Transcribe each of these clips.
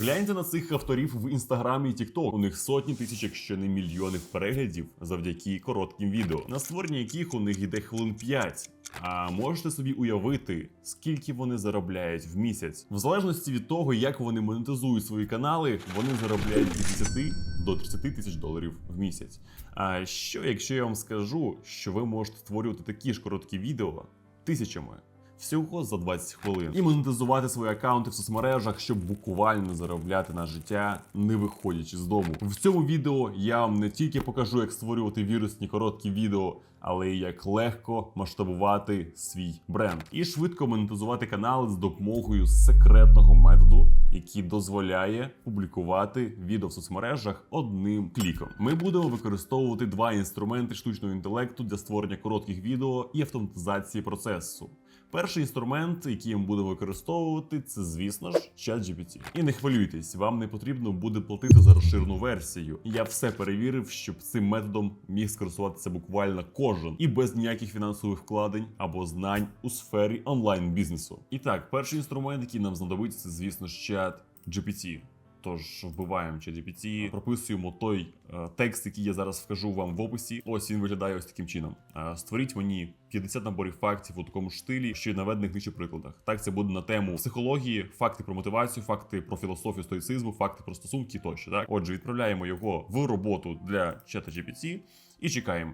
Гляньте на цих авторів в інстаграмі і Тікток. У них сотні тисяч, якщо не мільйонів переглядів завдяки коротким відео, на створення яких у них йде хвилин 5. А можете собі уявити, скільки вони заробляють в місяць, в залежності від того, як вони монетизують свої канали, вони заробляють від 10 до 30 тисяч доларів в місяць. А що, якщо я вам скажу, що ви можете створювати такі ж короткі відео тисячами? Всього за 20 хвилин і монетизувати свої аккаунти в соцмережах, щоб буквально заробляти на життя, не виходячи з дому. В цьому відео я вам не тільки покажу, як створювати вірусні короткі відео, але й як легко масштабувати свій бренд і швидко монетизувати канали з допомогою секретного методу, який дозволяє публікувати відео в соцмережах одним кліком. Ми будемо використовувати два інструменти штучного інтелекту для створення коротких відео і автоматизації процесу. Перший інструмент, який ми будемо використовувати, це, звісно ж, ChatGPT. І не хвилюйтесь, вам не потрібно буде платити за розширену версію. Я все перевірив, щоб цим методом міг скористуватися буквально кожен і без ніяких фінансових вкладень або знань у сфері онлайн бізнесу. І так, перший інструмент, який нам знадобиться, це, звісно ж, чат GPT. Тож вбиваємо ChatGPT, прописуємо той е, текст, який я зараз вкажу вам в описі. Ось він виглядає ось таким чином. Е, створіть мені 50 наборів фактів у такому ж стилі, що й наведених нижче прикладах. Так це буде на тему психології, факти про мотивацію, факти про філософію стоїцизму, факти про стосунки тощо. Так, отже, відправляємо його в роботу для чата GPT і чекаємо.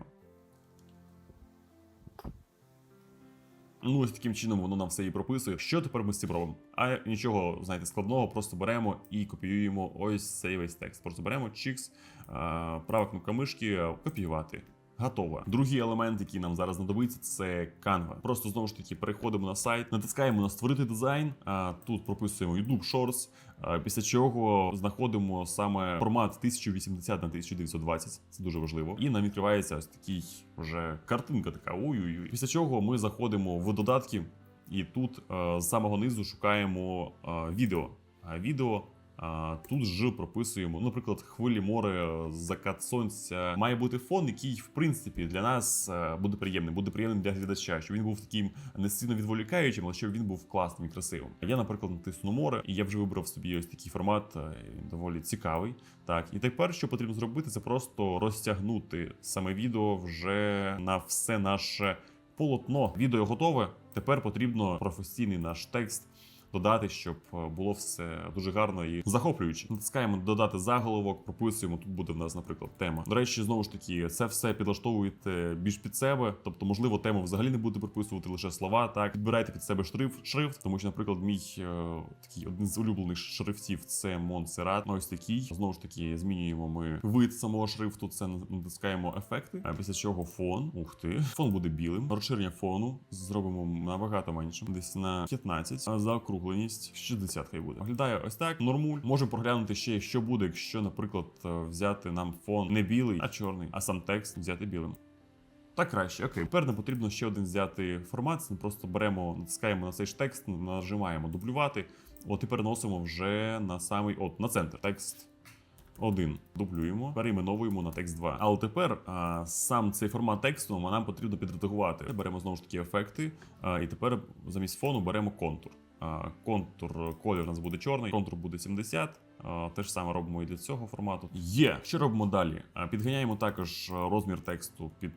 Ну, ось таким чином воно нам все і прописує. Що тепер ми з цим робимо? А нічого, знаєте, складного, просто беремо і копіюємо ось цей весь текст. Просто беремо чікс, права кнопка мишки, копіювати. Готово. Другий елемент, який нам зараз знадобиться, це Canva. Просто знову ж таки переходимо на сайт, натискаємо на створити дизайн. А тут прописуємо YouTube Shorts. Після чого знаходимо саме формат 1080 на 1920. Це дуже важливо. І нам відкривається ось такий вже картинка, така ой-ой-ой. Після чого ми заходимо в додатки, і тут е, з самого низу шукаємо е, відео. А відео тут ж прописуємо, наприклад, хвилі море, закат сонця. Має бути фон, який, в принципі, для нас е, буде приємним, буде приємним для глядача, щоб він був таким не сильно відволікаючим, але щоб він був класним і красивим. Я, наприклад, натисну море, і я вже вибрав собі ось такий формат, е, доволі цікавий. Так, і тепер, що потрібно зробити, це просто розтягнути саме відео вже на все наше полотно. Відео готове. Тепер потрібно професійний наш текст додати, щоб е, було все дуже гарно і захоплююче. Натискаємо додати заголовок, прописуємо. Тут буде в нас, наприклад, тема. До речі, знову ж таки, це все підлаштовуєте більш під себе. Тобто, можливо, тему взагалі не буде прописувати лише слова. Так підбирайте під себе шрифт, шрифт, тому що, наприклад, мій е, такий один з улюблених шрифтів це Montserrat. Ну, Ось такий. Знову ж таки, змінюємо ми вид самого шрифту. Це натискаємо ефекти. А після чого фон. Ух ти, фон буде білим. Розширення фону зробимо набагато меншим, десь на 15. А заокругленість 60 хай буде. Виглядає ось так. Нормуль. Можемо проглянути ще, що буде, якщо, наприклад, е, взяти нам фон не білий, а чорний, а сам текст взяти білим. Так краще, окей. Тепер нам потрібно ще один взяти формат. Ми просто беремо, натискаємо на цей ж текст, нажимаємо дублювати. От і переносимо вже на самий от на центр. Текст 1. Дублюємо, перейменовуємо на текст 2. Але тепер а, сам цей формат тексту нам потрібно підредагувати. Беремо знову ж таки ефекти, а, і тепер замість фону беремо контур. Контур колір у нас буде чорний, контур буде 70. Те ж саме робимо і для цього формату. Є. Що робимо далі? Підганяємо також розмір тексту під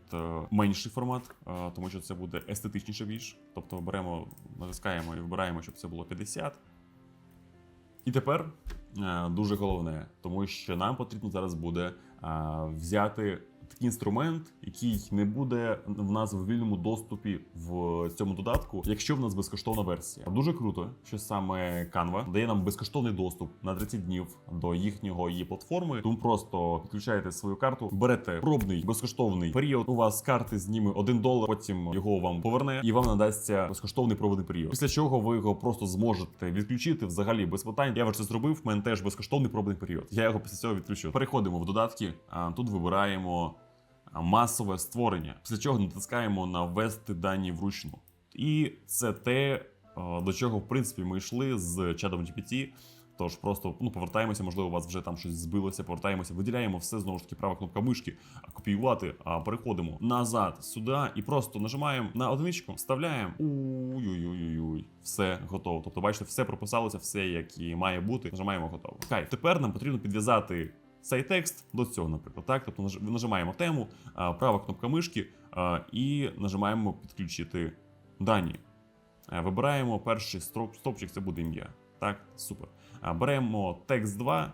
менший формат, тому що це буде естетичніше більш. Тобто беремо, натискаємо і вибираємо, щоб це було 50. І тепер е, дуже головне, тому що нам потрібно зараз буде е, взяти такий інструмент, який не буде в нас в вільному доступі в цьому додатку, якщо в нас безкоштовна версія. Дуже круто, що саме Canva дає нам безкоштовний доступ на 30 днів до їхнього її платформи. Тому просто підключаєте свою карту, берете пробний безкоштовний період. У вас з карти зніме 1 долар, потім його вам поверне і вам надасться безкоштовний пробний період. Після чого ви його просто зможете відключити взагалі без питань. Я вже це зробив. в мене теж безкоштовний пробний період. Я його після цього відключу. Переходимо в додатки. А тут вибираємо масове створення. Після чого натискаємо на ввести дані вручну. І це те, до чого в принципі ми йшли з чатом GPT. Тож просто ну повертаємося, можливо, у вас вже там щось збилося. Повертаємося, виділяємо все знову ж таки права кнопка мишки, копіювати. А переходимо назад сюди і просто нажимаємо на одиничку, вставляємо. Уй-уй-уй-уй. Все готово. Тобто, бачите, все прописалося, все як і має бути. Нажимаємо готово. Кайф. Тепер нам потрібно підв'язати цей текст до цього, наприклад. Так, тобто нажимаємо тему, права кнопка мишки і нажимаємо підключити дані. Вибираємо перший стовпчик, це буде ім'я. Так, супер. Беремо текст 2.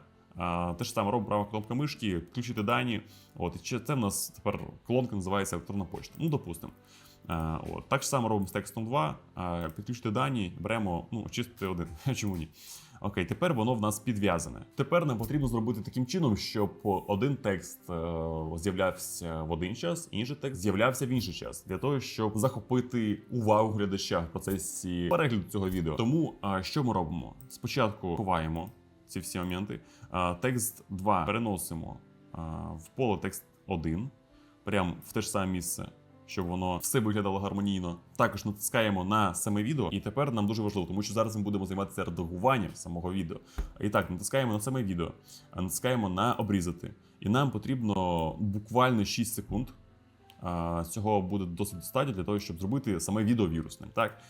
Те ж саме робимо права кнопка мишки, включити дані. От, і це в нас тепер колонка називається електронна почта. Ну, допустимо. Так само робимо з текстом 2. Підключити дані, беремо, ну, очистити один. Чому ні? Окей, тепер воно в нас підв'язане. Тепер нам потрібно зробити таким чином, щоб один текст е, з'являвся в один час, інший текст з'являвся в інший час, для того, щоб захопити увагу глядача в процесі перегляду цього відео. Тому що ми робимо? Спочатку ховаємо ці всі моменти. Текст 2 переносимо в поле текст 1, прямо в те ж саме місце. Щоб воно все виглядало гармонійно. Також натискаємо на саме відео, і тепер нам дуже важливо, тому що зараз ми будемо займатися редагуванням самого відео. І так, натискаємо на саме відео, натискаємо на обрізати. І нам потрібно буквально 6 секунд. Цього буде досить достатньо для того, щоб зробити саме відео вірусним. Так,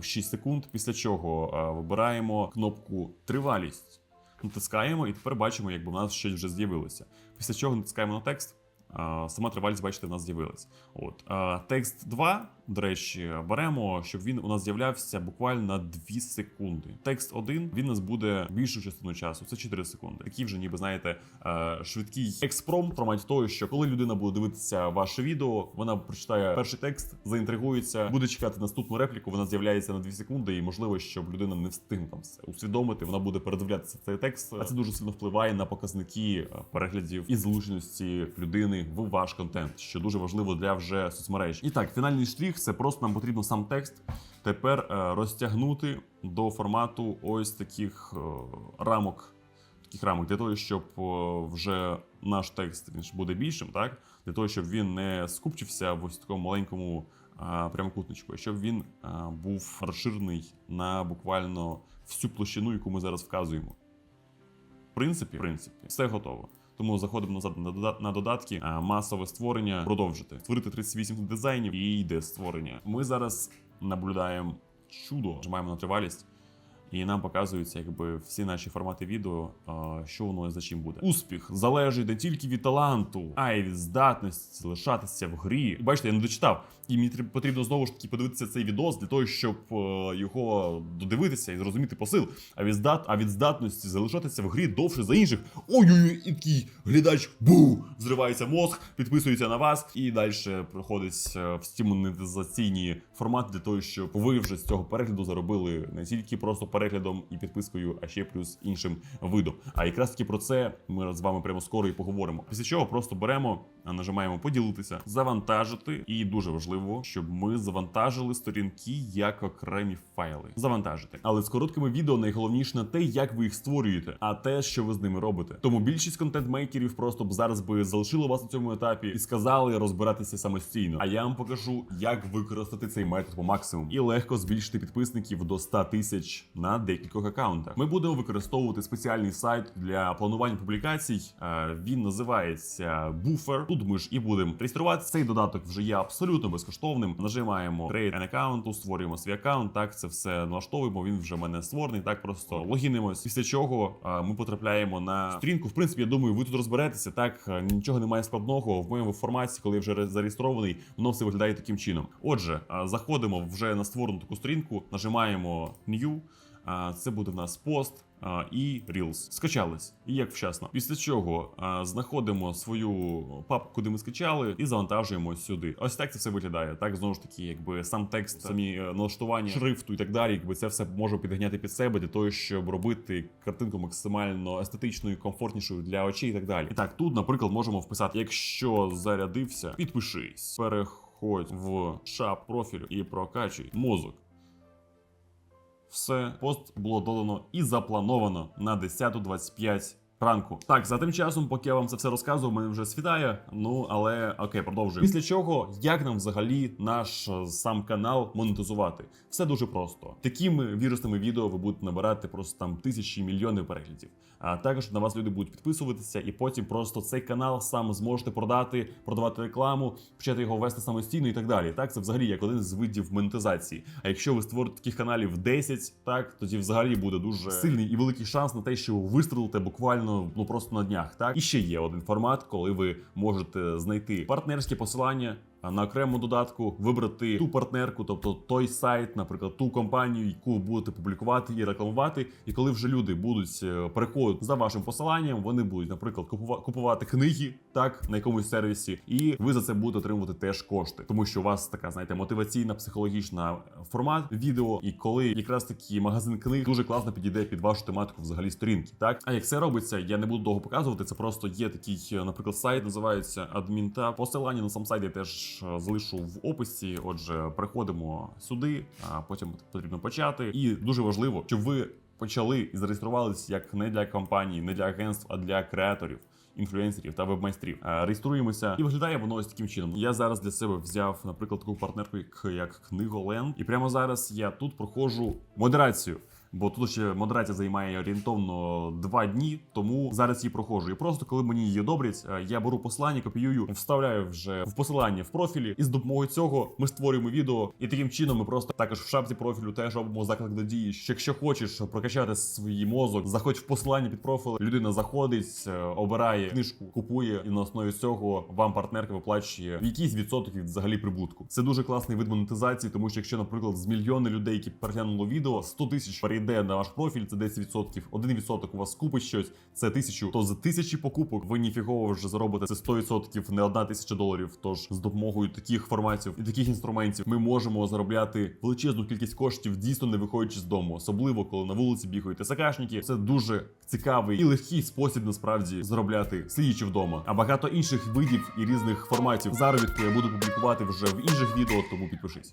6 секунд, після чого вибираємо кнопку тривалість, натискаємо, і тепер бачимо, якби в нас щось вже з'явилося. Після чого натискаємо на текст. А, Сама тривалість, бачите, в нас з'явилась. От текст 2, до речі, беремо, щоб він у нас з'являвся буквально на 2 секунди. Текст 1, він у нас буде більшу частину часу, це 4 секунди. Такий вже, ніби знаєте, е, швидкий експром в форматі того, що коли людина буде дивитися ваше відео, вона прочитає перший текст, заінтригується, буде чекати наступну репліку. Вона з'являється на 2 секунди, і можливо, щоб людина не встигне там все усвідомити. Вона буде передивлятися цей текст. А це дуже сильно впливає на показники е, переглядів і залученості людини в ваш контент, що дуже важливо для вже соцмереж. І так, фінальний штрих це просто нам потрібно сам текст тепер е, розтягнути до формату ось таких е, рамок. Таких рамок для того, щоб е, вже наш текст він буде більшим, так для того, щоб він не скупчився в ось такому маленькому прямокутничку, а щоб він був розширений на буквально всю площину, яку ми зараз вказуємо. В принципі, в принципі, все готово. Тому заходимо назад на додатки, масове створення, продовжити. Створити 38 дизайнів і йде створення. Ми зараз наблюдаємо чудо, нажимаємо на тривалість. І нам показуються якби всі наші формати відео, що воно за чим буде. Успіх залежить не тільки від таланту, а й від здатності залишатися в грі. Бачите, я не дочитав. І мені потрібно знову ж таки подивитися цей відос для того, щоб е, його додивитися і зрозуміти посил. А від здат, а від здатності залишатися в грі довше за інших. Ой-ой-ой, і такий глядач бу! Зривається мозг, підписується на вас, і далі проходить е, в стимулізаційні формати для того, щоб ви вже з цього перегляду заробили не тільки просто переглядом і підпискою, а ще плюс іншим видом. А якраз таки про це ми з вами прямо скоро і поговоримо. Після чого просто беремо, нажимаємо поділитися, завантажити, і дуже важливо, щоб ми завантажили сторінки як окремі файли. Завантажити. Але з короткими відео найголовніше те, як ви їх створюєте, а те, що ви з ними робите. Тому більшість контент-мейкерів просто б зараз би залишили вас на цьому етапі і сказали розбиратися самостійно. А я вам покажу, як використати цей метод по максимуму і легко збільшити підписників до 100 тисяч на декількох аккаунтах. Ми будемо використовувати спеціальний сайт для планування публікацій. Е, Він називається Buffer. Тут ми ж і будемо реєструватися. Цей додаток вже є абсолютно безкоштовним. Нажимаємо Create an account, створюємо свій аккаунт. Так, це все налаштовуємо. Він вже в мене створений. Так просто логінимось. Після чого е, ми потрапляємо на сторінку. В принципі, я думаю, ви тут розберетеся. Так е, нічого немає складного в моєму форматі, коли я вже зареєстрований. Воно все виглядає таким чином. Отже, е, заходимо вже на створену таку сторінку, нажимаємо New. Це буде в нас пост і Reels. Скачались. І як вчасно. Після чого знаходимо свою папку, куди ми скачали, і завантажуємо сюди. Ось так це все виглядає. Так, знову ж таки, якби сам текст, самі е, налаштування шрифту і так далі, якби це все може підганяти під себе для того, щоб робити картинку максимально естетичною, комфортнішою для очей і так далі. І так, тут, наприклад, можемо вписати: якщо зарядився, підпишись, переходь в шап профілю і прокачуй мозок. Все, пост було додано і заплановано на 10.25 ранку. Так, за тим часом, поки я вам це все розказував, мене вже світає. Ну але окей, продовжуємо. Після чого, як нам взагалі наш е, сам канал монетизувати? Все дуже просто. Такими вірусними відео ви будете набирати просто там тисячі мільйони переглядів. А також на вас люди будуть підписуватися, і потім просто цей канал сам зможете продати, продавати рекламу, почати його вести самостійно і так далі. Так, це взагалі як один з видів монетизації. А якщо ви створите таких каналів 10, так тоді взагалі буде дуже сильний і великий шанс на те, що ви вистрелите буквально ну просто на днях. Так і ще є один формат, коли ви можете знайти партнерське посилання. На окремому додатку вибрати ту партнерку, тобто той сайт, наприклад, ту компанію, яку будете публікувати і рекламувати. І коли вже люди будуть е, переходити за вашим посиланням, вони будуть, наприклад, купувати книги так на якомусь сервісі, і ви за це будете отримувати теж кошти, тому що у вас така, знаєте, мотиваційна психологічна формат відео, і коли якраз таки магазин книг дуже класно підійде під вашу тематику взагалі сторінки. Так, а як це робиться, я не буду довго показувати. Це просто є такий, е, наприклад, сайт, називається адмінта. Посилання на сам сайт я теж е, залишу в описі. Отже, переходимо сюди, а потім потрібно почати. І дуже важливо, щоб ви почали і зареєструвалися як не для компаній, не для агентств, а для креаторів. Інфлюенсерів та вебмайстрів Е, реєструємося, і виглядає воно ось таким чином. Я зараз для себе взяв, наприклад, таку партнерку, як, книголенд, і прямо зараз я тут проходжу модерацію. Бо тут ще модерація займає орієнтовно два дні, тому зараз її проходжу. І просто коли мені її одобрять, е, я беру посилання, копіюю, вставляю вже в посилання в профілі, і з допомогою цього ми створюємо відео. І таким чином ми просто також в шапці профілю теж робимо заклик до дії. Що якщо хочеш прокачати свій мозок, заходь в посилання під профіль. Людина заходить, е, обирає книжку, купує, і на основі цього вам партнерка виплачує якийсь відсоток від взагалі прибутку. Це дуже класний вид монетизації, тому що якщо, наприклад, з мільйони людей, які переглянули відео, 100 тисяч перейде на ваш профіль, це 10%. Один відсоток у вас купить щось, це тисячу. То за тисячі покупок ви ніфігово вже заробите це 100%, не одна тисяча доларів. Тож з допомогою таких форматів і таких інструментів ми можемо заробляти величезну кількість коштів, дійсно не виходячи з дому, особливо коли на вулиці бігають ТСКшники. Це дуже цікавий і легкий спосіб насправді заробляти сидячи вдома. А багато інших видів і різних форматів заробітку я буду публікувати вже в інших відео, тому підпишись.